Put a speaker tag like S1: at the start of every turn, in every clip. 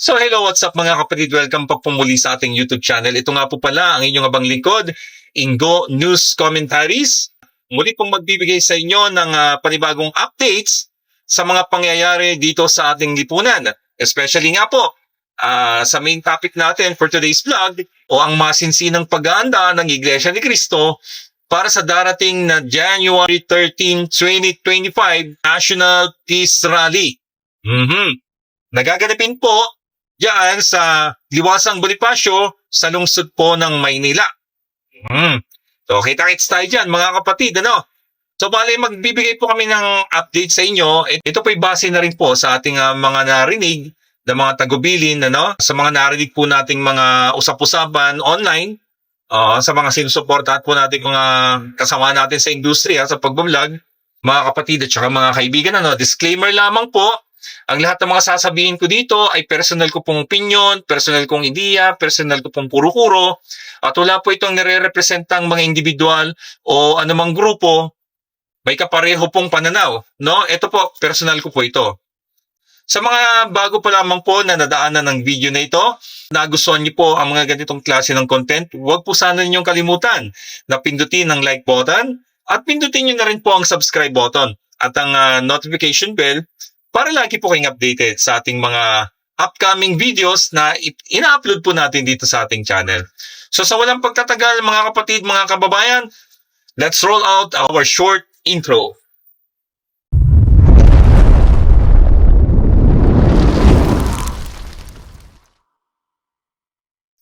S1: So hello, what's up mga kapatid? Welcome pa po muli sa ating YouTube channel. Ito nga po pala ang inyong abang lingkod, Ingo News Commentaries. Muli pong magbibigay sa inyo ng ah, panibagong updates sa mga pangyayari dito sa ating lipunan. Especially nga po ah, sa main topic natin for today's vlog o ang masinsinang pag-aanda ng Iglesia ni Cristo para sa darating na January 13, 2025 National Peace Rally. Mhm. Nagaganapin po diyan sa Liwasang Bonifacio sa lungsod po ng Maynila. Hmm. So, kita-kits tayo dyan, mga kapatid, ano? So, bali, magbibigay po kami ng update sa inyo. Ito po'y base na rin po sa ating ah, mga narinig na mga tagubilin, ano? Sa mga narinig po nating mga usap-usapan online, ah, sa mga sinusuportahan po natin mga kasama natin sa industriya, sa pagbablog, mga kapatid at saka mga kaibigan, ano? Disclaimer lamang po, ang lahat ng mga sasabihin ko dito ay personal ko pong opinion, personal kong ideya, personal ko pong kuro-kuro, at wala po itong nire-representang mga individual o anumang grupo, may kapareho pong pananaw. No? Ito po, personal ko po ito. Sa mga bago pa lamang po na nadaanan ng video na ito, nagustuhan niyo po ang mga ganitong klase ng content, huwag po sana ninyong kalimutan na pindutin ang like button at pindutin niyo na rin po ang subscribe button at ang ah, notification bell para lagi po kayong updated sa ating mga upcoming videos na ina-upload po natin dito sa ating channel. So sa walang pagtatagal mga kapatid, mga kababayan, let's roll out our short intro.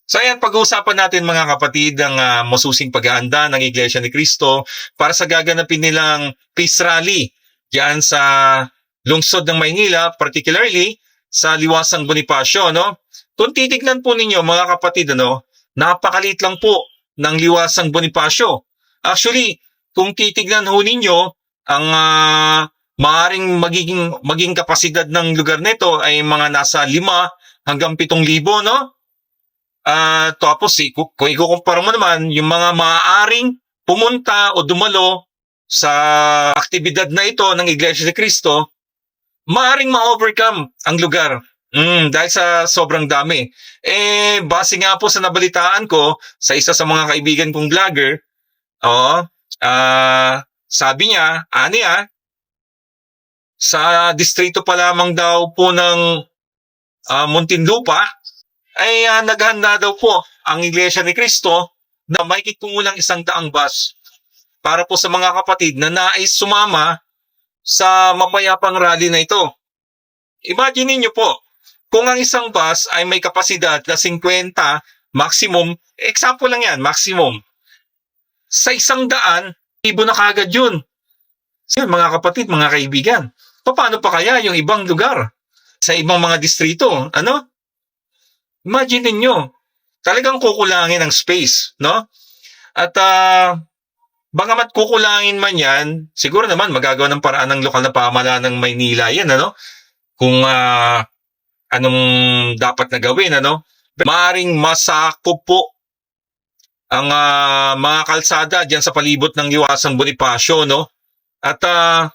S1: So ayan, pag-uusapan natin mga kapatid ang ah, masusing pag-aanda ng Iglesia ni Cristo para sa gaganapin nilang peace rally diyan sa lungsod ng Maynila, particularly sa Liwasang Bonifacio, no? Kung titignan po ninyo mga kapatid, ano, napakalit lang po ng Liwasang Bonifacio. Actually, kung titignan ho ninyo, ang ah, maaring magiging maging kapasidad ng lugar nito ay mga nasa 5 hanggang 7,000, no? Ah, tapos kung ikukumpara mo naman yung mga maaaring pumunta o dumalo sa aktibidad na ito ng Iglesia ni Cristo, maaring ma-overcome ang lugar. Mm, dahil sa sobrang dami. Eh, base nga po sa nabalitaan ko sa isa sa mga kaibigan kong vlogger, oh, ah, sabi niya, ani ah, sa distrito pa lamang daw po ng ah, Muntinlupa, ay ah, naghanda daw po ang Iglesia ni Cristo na may kumulang isang daang bus para po sa mga kapatid na nais sumama sa mapayapang rally na ito. Imagine niyo po, kung ang isang bus ay may kapasidad na 50 maximum, example lang yan, maximum. Sa isang daan, ibo na kagad yun. So, mga kapatid, mga kaibigan, paano pa kaya yung ibang lugar? Sa ibang mga distrito, ano? Imagine ninyo, talagang kukulangin ang space, no? At ah, Bagamat kukulangin man yan, siguro naman magagawa ng paraan ng lokal na pamahalaan ng Maynila yan, ano? Kung ah, anong dapat na gawin, ano? Maaring masakop po ang ah, mga kalsada diyan sa palibot ng Liwasang Bonifacio, no? At ah,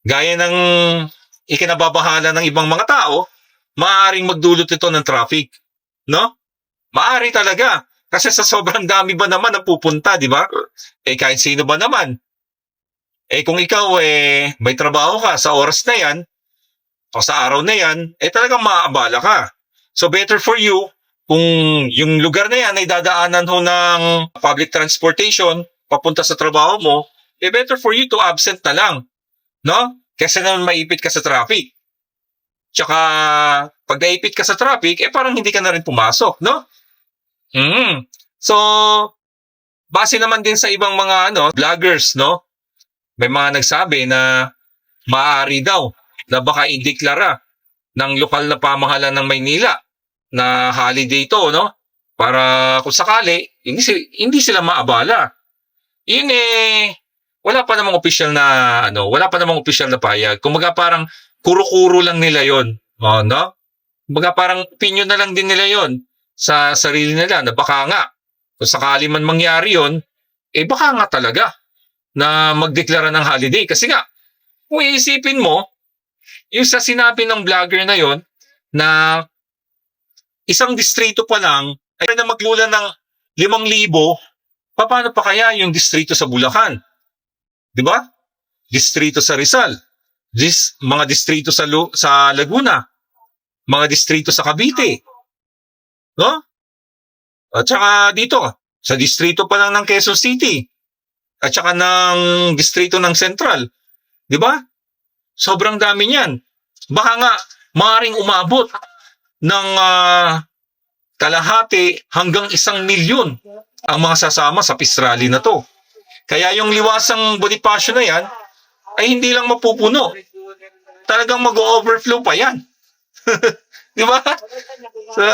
S1: gaya ng ikinababahala ng ibang mga tao, maaaring magdulot ito ng traffic, no? Maari talaga. Kasi sa sobrang dami ba naman ang pupunta, di ba? Eh kahit sino ba naman. Eh kung ikaw eh may trabaho ka sa oras na yan, o sa araw na yan, eh talagang maaabala ka. So better for you, kung yung lugar na yan ay dadaanan ho ng public transportation, papunta sa trabaho mo, eh better for you to absent na lang. No? Kasi naman maipit ka sa traffic. Tsaka, pag naipit ka sa traffic, eh parang hindi ka na rin pumasok, no? Mm. So, base naman din sa ibang mga ano, vloggers, no? May mga nagsabi na maaari daw na baka ideklara ng lokal na pamahalaan ng Maynila na holiday ito, no? Para kung sakali, hindi, si- hindi sila maabala. Yun eh, wala pa namang official na, ano, wala pa namang official na payag. Kumaga parang kuro-kuro lang nila yon oh, no? Kumaga parang opinion na lang din nila yon sa sarili nila na baka nga, kung sakali man mangyari yon eh baka nga talaga na magdeklara ng holiday. Kasi nga, kung iisipin mo, yung sa sinabi ng vlogger na yon na isang distrito pa lang ay na maglula ng limang libo, paano pa kaya yung distrito sa Bulacan? Di ba? Distrito sa Rizal. Dis, mga distrito sa, Lu- sa Laguna. Mga distrito sa Cavite. No? At saka dito, sa distrito pa lang ng Quezon City. At saka ng distrito ng Central. Di ba? Sobrang dami niyan. Baka nga, maaaring umabot ng ah, kalahati hanggang isang milyon ang mga sasama sa rally na to. Kaya yung liwasang Bonifacio na yan, ay hindi lang mapupuno. Talagang mag-overflow pa yan. Di ba? So,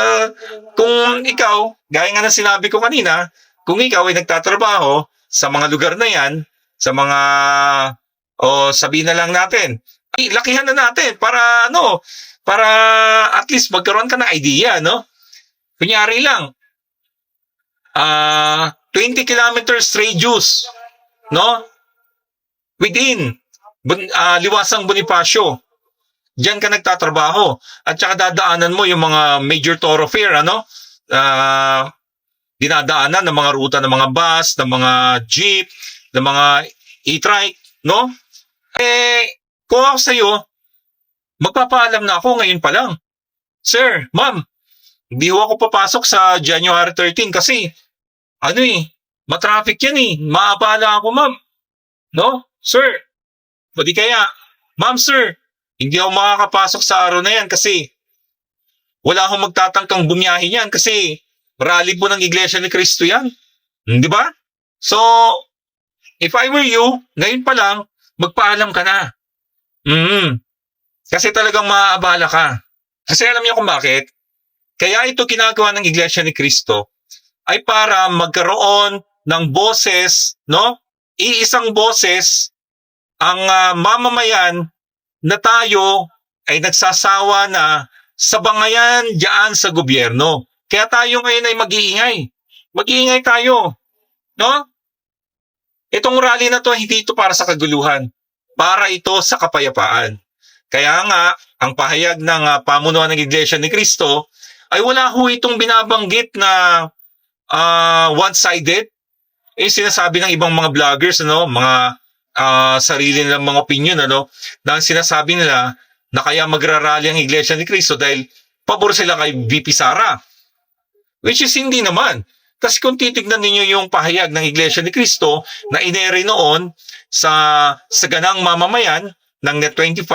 S1: kung ikaw, gaya nga ng sinabi ko kanina, kung ikaw ay nagtatrabaho sa mga lugar na yan, sa mga, o sabihin na lang natin, ay, lakihan na natin para ano, para at least magkaroon ka ng idea, no? Kunyari lang, ah 20 kilometers radius, no? Within, bun, ah, liwasang Bonifacio. Diyan ka nagtatrabaho. At saka dadaanan mo yung mga major thoroughfare, ano? Ah, dinadaanan ng mga ruta ng mga bus, ng mga jeep, ng mga e-trike, no? Eh, kung ako sa'yo, magpapaalam na ako ngayon pa lang. Sir, ma'am, hindi ako papasok sa January 13 kasi, ano eh, matraffic yan eh. Maabala ako, ma'am. No? Sir, di kaya, ma'am, sir, hindi ako makakapasok sa araw na yan kasi wala akong magtatangkang bumiyahe yan kasi rally po ng Iglesia ni Cristo yan. Hmm, Di ba? So, if I were you, ngayon pa lang, magpaalam ka na. Mm. Kasi talagang maaabala ka. Kasi alam niyo kung bakit? Kaya ito ginagawa ng Iglesia ni Cristo ay para magkaroon ng boses, no? Iisang boses ang ah, mamamayan na tayo ay nagsasawa na sa bangayan diyan sa gobyerno. Kaya tayo ngayon ay mag-iingay. Mag-iingay tayo. No? Itong rally na to, hindi ito para sa kaguluhan. Para ito sa kapayapaan. Kaya nga, ang pahayag ng ah, pamunuan ng Iglesia ni Cristo ay wala ho itong binabanggit na ah, one-sided. Eh, sinasabi ng ibang mga vloggers, ano, mga ah, sarili nilang mga opinion, ano, na ang sinasabi nila na kaya magrarally ang Iglesia ni Cristo dahil pabor sila kay VP Sara. Which is hindi naman. Kasi kung titignan ninyo yung pahayag ng Iglesia ni Cristo na inere noon sa sa ganang mamamayan ng Net25,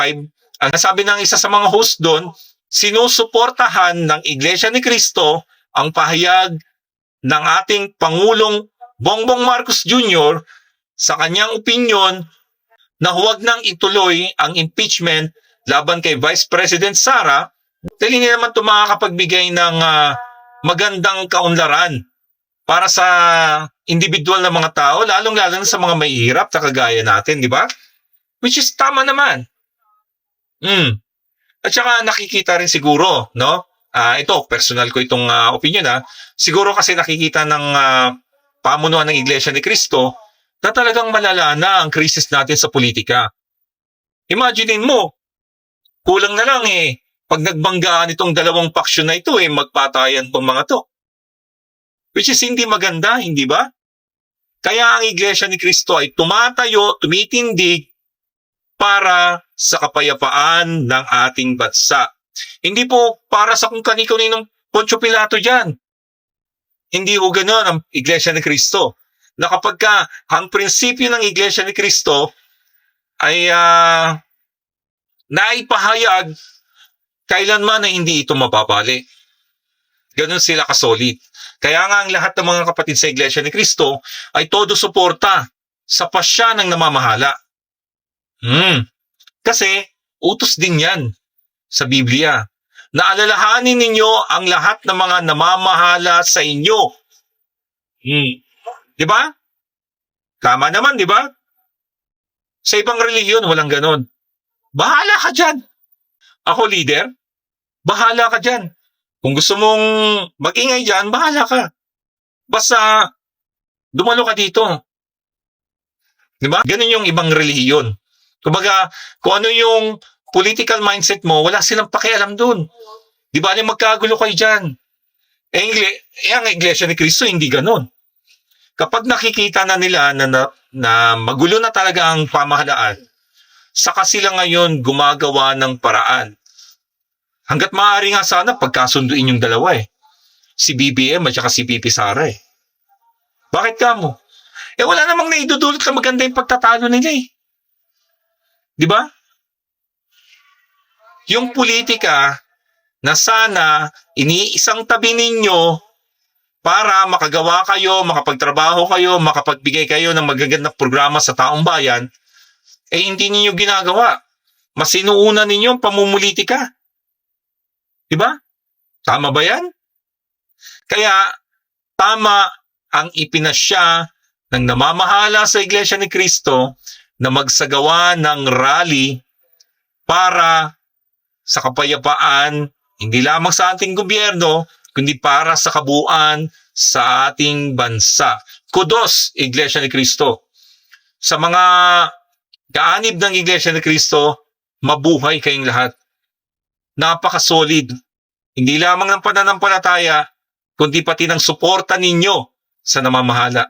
S1: ang nasabi ng isa sa mga host doon, sinusuportahan ng Iglesia ni Cristo ang pahayag ng ating Pangulong Bongbong Marcos Jr. sa kanyang opinion na huwag nang ituloy ang impeachment laban kay Vice President Sara dahil hindi naman ito makakapagbigay ng ah, magandang kaunlaran para sa individual na mga tao, lalong-lalo na sa mga may hirap na kagaya natin, di ba? Which is tama naman. Mm. At saka nakikita rin siguro, no? Ah, ito, personal ko itong ah, opinion ha. Siguro kasi nakikita ng ah, pamunuan ng Iglesia ni Cristo na talagang malala na ang krisis natin sa politika. Imaginein mo, kulang na lang eh, pag nagbanggaan itong dalawang paksyon na ito eh, magpatayan tong mga to. Which is hindi maganda, hindi ba? Kaya ang Iglesia ni Cristo ay tumatayo, tumitindig para sa kapayapaan ng ating bansa. Hindi po para sa kung kani-kaninong Poncio Pilato dyan. Hindi ho ganun ang Iglesia ni Cristo. Na kapag ka ang prinsipyo ng Iglesia ni Cristo ay ah, naipahayag kailanman na hindi ito mababali. Ganun sila kasolid. Kaya nga ang lahat ng mga kapatid sa Iglesia ni Cristo ay todo suporta sa pasya ng namamahala. Hmm. Kasi utos din yan sa Biblia. Naalalahanin ninyo ang lahat ng mga namamahala sa inyo. Hmm. Di ba? Tama naman, di ba? Sa ibang relihiyon, walang ganon. Bahala ka dyan. Ako leader, bahala ka dyan. Kung gusto mong mag-ingay dyan, bahala ka. Basta, dumalo ka dito. Di ba? Ganun yung ibang relihiyon. Kumbaga, kung ano yung political mindset mo, wala silang pakialam dun. Di ba? Ano magkagulo kayo dyan? Eh, eh, ang iglesia ni Kristo, hindi ganon. Kapag nakikita na nila na, na, na magulo na talaga ang pamahalaan, saka sila ngayon gumagawa ng paraan. Hanggat maaari nga sana pagkasunduin yung dalawa eh. Si BBM at saka si PP Sara eh. Bakit ka mo? Eh wala namang naidudulot na maganda yung pagtatalo nila eh. Di ba? Yung politika na sana iniisang tabi ninyo para makagawa kayo, makapagtrabaho kayo, makapagbigay kayo ng magagandang programa sa taong bayan, eh hindi ninyo ginagawa. Mas inuuna ninyo ang pamumulitika. Di ba? Tama ba yan? Kaya, tama ang ipinasya ng namamahala sa Iglesia ni Kristo na magsagawa ng rally para sa kapayapaan, hindi lamang sa ating gobyerno, kundi para sa kabuuan sa ating bansa. Kudos, Iglesia ni Kristo. Sa mga kaanib ng Iglesia ni Kristo, mabuhay kayong lahat. Napaka-solid. Hindi lamang ng pananampalataya, kundi pati ng suporta ninyo sa namamahala.